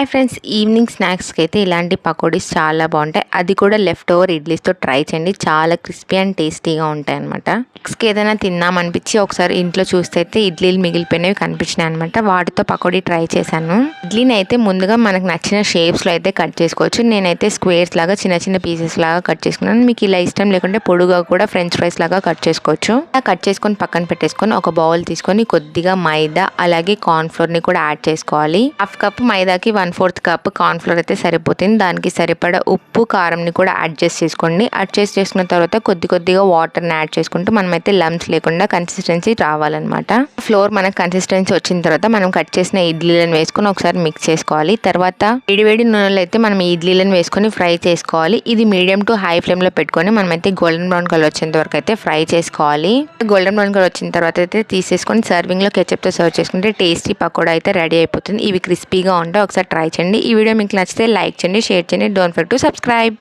Hi friends evening స్నాక్స్కి అయితే ఇలాంటి పకోడీస్ చాలా బాగుంటాయి. అది కూడా లెఫ్ట్ ఓవర్ ఇడ్లీస్తో ట్రై చేయండి. చాలా క్రిస్పీ అండ్ టేస్టీగా ఉంటాయి అనమాట నెక్స్ట్కి ఏదైనా తిన్నామనిపించి ఒకసారి ఇంట్లో చూస్తే అయితే ఇడ్లీలు మిగిలిపోయినవి కనిపించినాయి అనమాట వాటితో పకోడీ ట్రై చేశాను. ఇడ్లీని అయితే ముందుగా మనకు నచ్చిన షేప్స్లో అయితే కట్ చేసుకోవచ్చు. నేనైతే స్క్వేర్స్ లాగా చిన్న చిన్న పీసెస్ లాగా కట్ చేసుకున్నాను. మీకు ఇలా ఇష్టం లేకుంటే పొడుగా కూడా ఫ్రెంచ్ ఫ్రైస్ లాగా కట్ చేసుకోవచ్చు. ఇలా కట్ చేసుకొని పక్కన పెట్టేసుకొని ఒక బౌల్ తీసుకొని కొద్దిగా మైదా అలాగే కార్న్ఫ్లోర్ని ని కూడా యాడ్ చేసుకోవాలి. Half cup మైదాకి one fourth cup corn flour అయితే సరిపోతుంది. దానికి సరిపడా ఉప్పు కారంని కూడా అడ్జస్ట్ చేసుకోండి. అడ్జస్ట్ చేసుకున్న తర్వాత కొద్ది కొద్దిగా వాటర్ని యాడ్ చేసుకుంటూ మనమైతే లమ్స్ లేకుండా కన్సిస్టెన్సీ రావాలన్నమాట. ఫ్లోర్ మనకు కన్సిస్టెన్సీ వచ్చిన తర్వాత మనం కట్ చేసిన ఇడ్లీలను వేసుకొని ఒకసారి మిక్స్ చేసుకోవాలి. తర్వాత వేడివేడి నూనెలో అయితే మనం ఇడ్లీలను వేసుకొని ఫ్రై చేసుకోవాలి. ఇది మీడియం టు హై ఫ్లేమ్లో పెట్టుకొని మనమైతే గోల్డెన్ బ్రౌన్ కలర్ వచ్చేంత వరకు అయితే ఫ్రై చేసుకోవాలి. గోల్డెన్ బ్రౌన్ కలర్ వచ్చిన తర్వాత అయితే తీసేసుకొని సర్వింగ్లో తో సర్వ్ చేసుకుంటే టేస్టీ పకోడా అయితే రెడీ అయిపోతుంది. ఇవి క్రిస్పీగా ఉంటాయి. ఒకసారి ట్రై చేయండి. ఈ వీడియో మీకు నచ్చితే లైక్ చేయండి షేర్ చేయండి. Don't for to subscribe